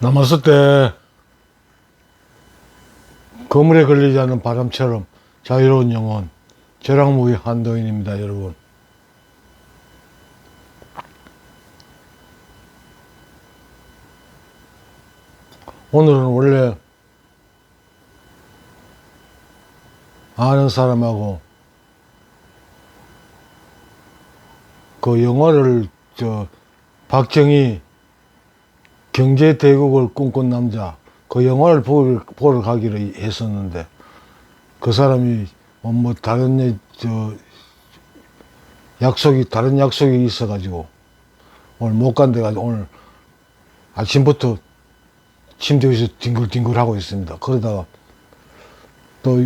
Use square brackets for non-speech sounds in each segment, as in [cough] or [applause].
남았을 때 거물에 걸리지 않는 바람처럼 자유로운 영혼 저랑무의 한도인입니다 여러분. 오늘은 원래 아는 사람하고 그 영화를 저 박정희 경제 대국을 꿈꾼 남자 그 영화를 보러, 가기로 했었는데 그 사람이 뭐, 뭐 다른 예- 저 약속이 다른 약속이 있어가지고 오늘 못 간데 가지고 오늘 아침부터 침대 위에서 뒹굴뒹굴 하고 있습니다. 그러다가 또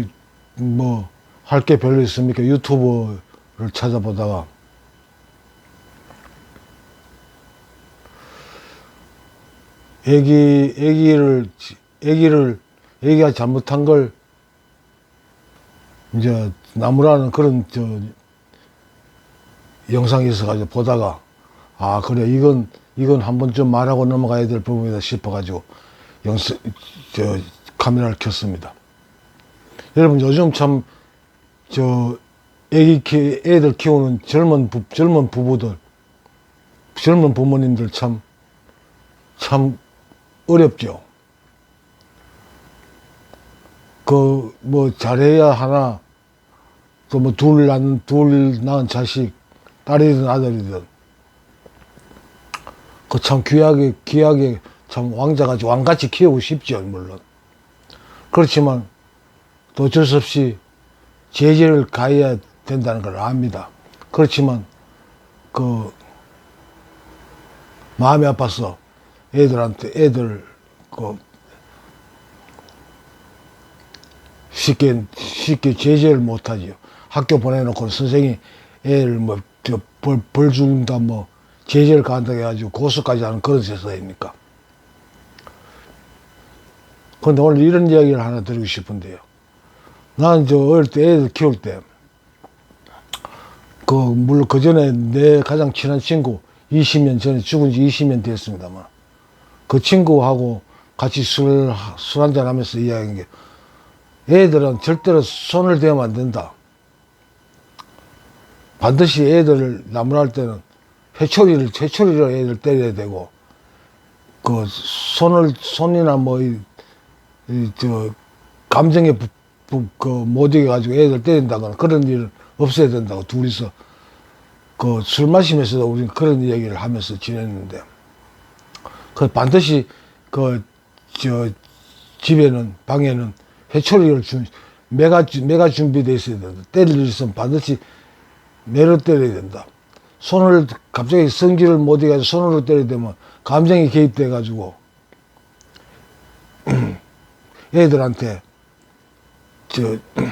뭐 할 게 별로 있습니까? 유튜브를 찾아보다가 애기 애기를 애기를 애기가 잘못한 걸 이제 나무라는 그런 저 영상이 있어가지고 보다가 아 그래 이건 이건 한번 좀 말하고 넘어가야 될 부분이다 싶어가지고 영상 저 카메라를 켰습니다. 여러분 요즘 참 저 애기 키 애들 키우는 젊은 부, 젊은 부부들 젊은 부모님들 참 참 어렵죠. 그 뭐 잘해야 하나 또 뭐 둘 낳은 둘 낳은 자식 딸이든 아들이든 그 참 귀하게 귀하게 참 왕자같이 왕같이 키우고 싶죠 물론 그렇지만 또 어쩔 수 없이 제재를 가해야 된다는 걸 압니다. 그렇지만 그 마음이 아파서 애들한테 애들 그 쉽게 쉽게 제재를 못하지요. 학교 보내놓고 선생이 애를 뭐벌 벌 준다 뭐 제재를 가한다고 해가지고 고소까지 하는 그런 세상입니까? 그런데 오늘 이런 이야기를 하나 드리고 싶은데요. 나는 저 어릴 때 애들 키울 때, 그, 물론 그 전에 내 가장 친한 친구, 20년 전에 죽은 지 20년 됐습니다만, 그 친구하고 같이 술, 술 한잔 하면서 이야기한 게, 애들은 절대로 손을 대면 안 된다. 반드시 애들을 나무랄 때는 회초리를, 회초리로 애들 때려야 되고, 그 손을, 손이나 뭐, 이, 이, 저, 감정에 부, 부, 그, 못 이겨가지고 애들 때린다거나 그런 일을 없애야 된다고 둘이서 그 술 마시면서도 우리는 그런 이야기를 하면서 지냈는데 그 반드시 그, 저, 집에는, 방에는 회초리를 준, 매가, 주- 매가 준비되어 있어야 된다. 때릴 일 있으면 반드시 매로 때려야 된다. 손을 갑자기 성질을 못 이겨가지고 손으로 때리게 되면 감정이 개입돼 가지고 [clears throat] 애들한테 저 [clears throat]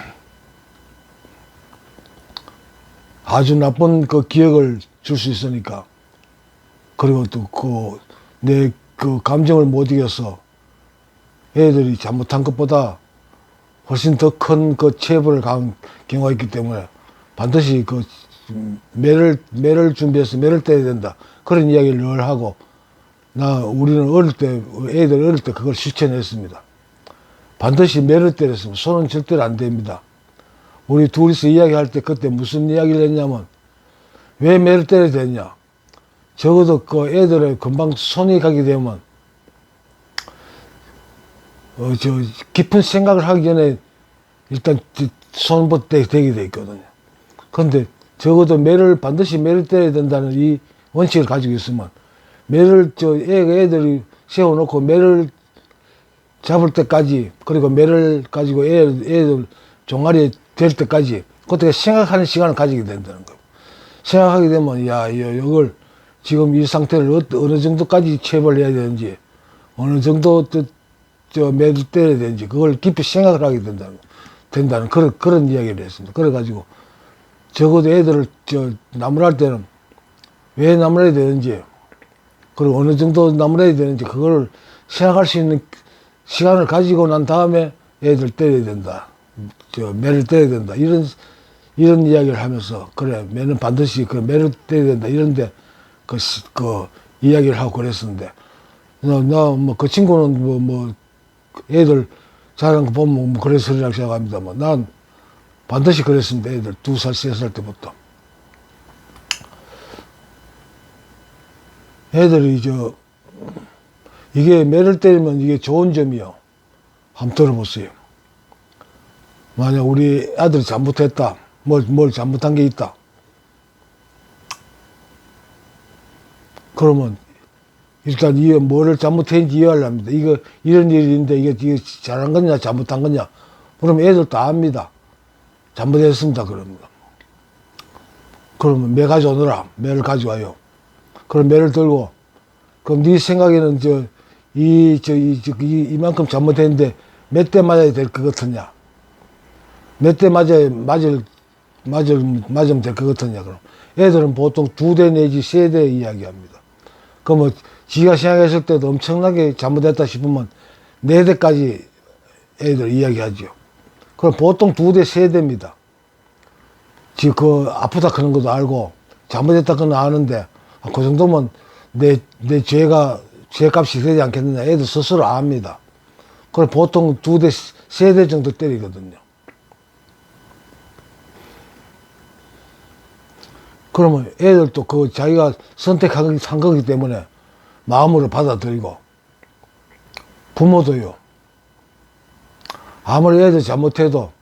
아주 나쁜 그 기억을 줄 수 있으니까 그리고 또 그 내 그 감정을 못 이겨서 애들이 잘못한 것보다 훨씬 더 큰 그 체벌을 간 경우가 있기 때문에 반드시 그 매를 매를 준비해서 매를 떼야 된다 그런 이야기를 늘 하고 나 우리는 어릴 때 애들 어릴 때 그걸 실천했습니다. 반드시 매를 때렸으면 손은 절대로 안 됩니다. 우리 둘이서 이야기할 때 그때 무슨 이야기를 했냐면 왜 매를 때려야 되냐? 적어도 그 애들의 금방 손이 가게 되면 어, 저 깊은 생각을 하기 전에 일단 손부터 되게 돼 있거든요. 그런데 적어도 매를 반드시 매를 때려야 된다는 이 원칙을 가지고 있으면 매를 저 애가 애들이 세워놓고 매를 잡을 때까지 그리고 매를 가지고 애, 애들 종아리에 될 때까지 그때 생각하는 시간을 가지게 된다는 거예요. 생각하게 되면 야 이- 이걸 지금 이 상태를 어, 어느 정도까지 체벌해야 되는지 어느 정도 저, 저 매를 때려야 되는지 그걸 깊이 생각을 하게 된다는 된다는 그런 그런 이야기를 했습니다. 그래 가지고 적어도 애들을 저 나무랄 때는 왜 나무라야 되는지 그리고 어느 정도 나무라야 되는지 그걸 생각할 수 있는 시간을 가지고 난 다음에 애들 때려야 된다. 저 매를 때려야 된다. 이런 이런 이야기를 하면서 그래 매는 반드시 그 매를 때려야 된다. 이런데 그, 시- 그 이야기를 하고 그랬었는데 나, 나, 뭐, 그 친구는 뭐, 뭐, 애들 잘하는 거 보면 뭐, 그래서리라고 생각합니다만, 난 반드시 그랬습니다. 애들 두 살, 세 살 때부터. 애들이 저, 이게 매를 때리면 이게 좋은 점이요. 한번 들어보세요. 만약 우리 아들이 잘못했다. 뭘, 뭘 잘못한 게 있다. 그러면 일단 이 뭐를 잘못했는지 이해를 합니다. 이거 이런 일인데 이게, 이게 잘한 거냐 잘못한 거냐. 그러면 애들 다 압니다. 잘못했습니다. 그럽니다. 그러면 매 가져오너라. 매를 가져와요. 그럼 매를 들고 그럼 네 생각에는 저 이 저이 저 이, 이만큼 잘못했는데 몇 대 맞아야 될 것 같으냐? 몇 대 맞아야 맞을 맞을 맞으면 될 것 같으냐? 그럼 애들은 보통 두 대 내지 세 대 이야기합니다. 그 뭐 지가 생각했을 때도 엄청나게 잘못했다 싶으면 네 대까지 애들 이야기하죠. 그럼 보통 두 대, 세 대입니다. 지금 그 아프다 그런 것도 알고 잘못했다 그건 아는데 아, 그 정도면 내, 내 죄가 죄값이 되지 않겠느냐 애들 스스로 압니다. 그럼 보통 두 대, 세 대 정도 때리거든요. 그러면 애들도 그 자기가 선택한 산 거기 때문에 마음으로 받아들이고 부모도요. 아무리 애들 잘못해도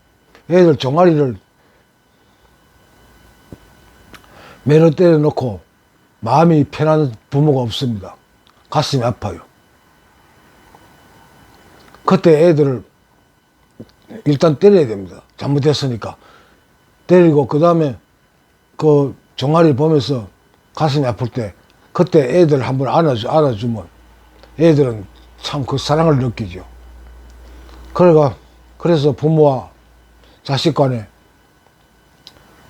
애들 종아리를 매로 때려놓고 마음이 편한 부모가 없습니다. 가슴이 아파요. 그때 애들을 일단 때려야 됩니다. 잘못했으니까. 때리고, 그 다음에 그 종아리 보면서 가슴이 아플 때, 그때 애들 한번 안아주, 안아주면 애들은 참 그 사랑을 느끼죠. 그래가, 그래서 부모와 자식 간에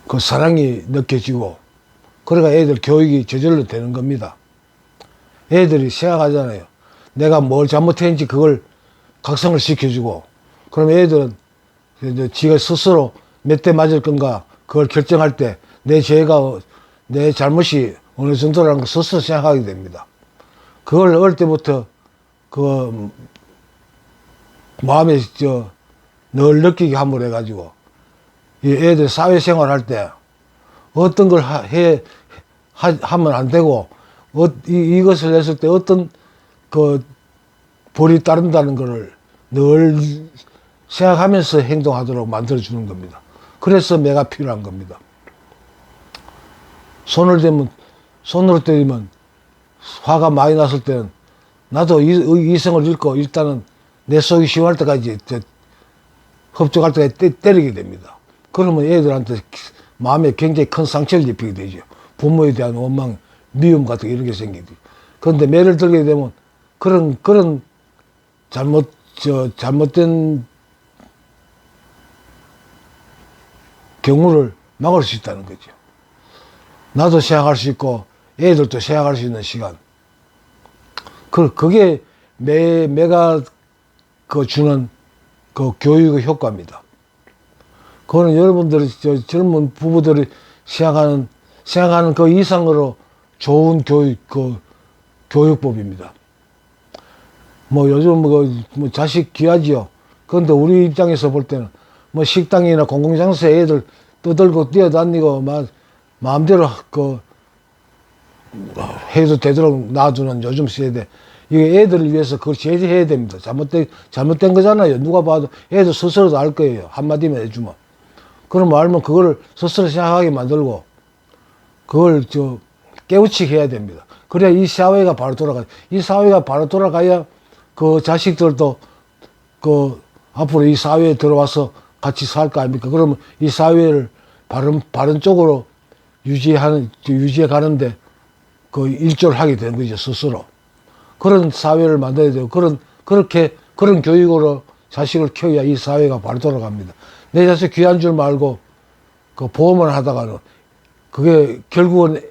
그 사랑이 느껴지고, 그래가 애들 교육이 저절로 되는 겁니다. 애들이 생각하잖아요. 내가 뭘 잘못했는지 그걸 각성을 시켜주고, 그럼 애들은 이제 지가 스스로 몇 대 맞을 건가 그걸 결정할 때 내 죄가 내 잘못이 어느 정도라는 걸 스스로 생각하게 됩니다. 그걸 어릴 때부터 그 마음에 저늘 느끼게 함으로 해가지고 이 애들 사회생활 할 때 어떤 걸 하, 해 하, 하면 안 되고 어, 이, 이것을 했을 때 어떤 그 벌이 따른다는 것을 늘 생각하면서 행동하도록 만들어 주는 겁니다. 그래서 매가 필요한 겁니다. 손을 대면, 손으로 때리면 화가 많이 났을 때는 나도 이, 이성을 잃고 일단은 내 속이 시원할 때까지 저, 흡족할 때까지 때, 때리게 됩니다. 그러면 애들한테 마음에 굉장히 큰 상처를 입히게 되죠. 부모에 대한 원망, 미움 같은 게 이런 게 생기죠. 그런데 매를 들게 되면 그런, 그런 잘못, 저, 잘못된 경우를 막을 수 있다는 거죠. 나도 생각할 수 있고 애들도 생각할 수 있는 시간. 그, 그게 매, 매가 그 주는 그 교육의 효과입니다. 그거는 여러분들이, 저 젊은 부부들이 생각하는, 생각하는 그 이상으로 좋은 교육, 그 교육법입니다. 뭐 요즘 뭐, 뭐 자식 귀하지요. 그런데 우리 입장에서 볼 때는 뭐 식당이나 공공장소에 애들 떠들고 뛰어다니고 막 마음대로 그 해도 되도록 놔두는 요즘 세대. 이게 애들을 위해서 그걸 제재해야 됩니다. 잘못된, 잘못된 거잖아요. 누가 봐도 애들 스스로도 알 거예요. 한마디만 해주면. 그럼 알면 그거를 스스로 생각하게 만들고 그걸 저 깨우치게 해야 됩니다. 그래야 이 사회가 바로 돌아가. 이 사회가 바로 돌아가야 그 자식들도 그 앞으로 이 사회에 들어와서 같이 살 거 아닙니까? 그러면 이 사회를 바른, 바른 쪽으로 유지하는, 유지해 가는데 그 일조를 하게 되는 거죠, 스스로. 그런 사회를 만들어야 되고, 그런, 그렇게, 그런 교육으로 자식을 키워야 이 사회가 바로 돌아갑니다. 내 자식 귀한 줄 말고 그 보험을 하다가는 그게 결국은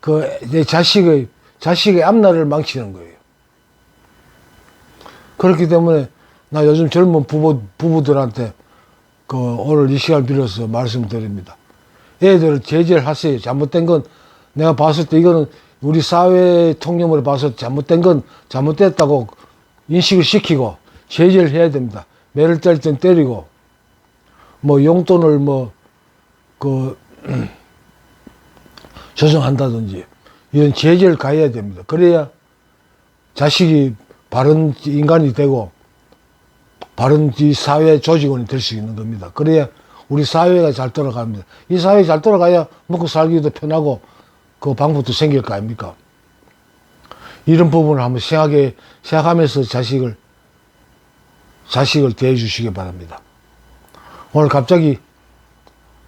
그 내 자식의, 자식의 앞날을 망치는 거예요. 그렇기 때문에 나 요즘 젊은 부부, 부부들한테 그 오늘 이 시간 빌어서 말씀드립니다. 애들을 제재를 하세요. 잘못된 건 내가 봤을 때 이거는 우리 사회 통념으로 봐서 잘못된 건 잘못됐다고 인식을 시키고 제재를 해야 됩니다. 매를 때릴 땐 때리고 뭐 용돈을 뭐그 [clears throat] 조정한다든지 이런 제재를 가해야 됩니다. 그래야 자식이 바른 인간이 되고 바른 이 사회 조직원이 될 수 있는 겁니다. 그래야 우리 사회가 잘 돌아갑니다. 이 사회 잘 돌아가야 먹고 살기도 편하고 그 방법도 생길 거 아닙니까? 이런 부분을 한번 생각해, 생각하면서 자식을, 자식을 대해 주시기 바랍니다. 오늘 갑자기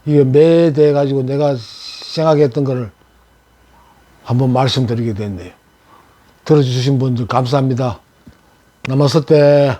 이게 매에 대해 가지고 내가 생각했던 거를 한번 말씀드리게 됐네요. 들어주신 분들 감사합니다. 남았을 때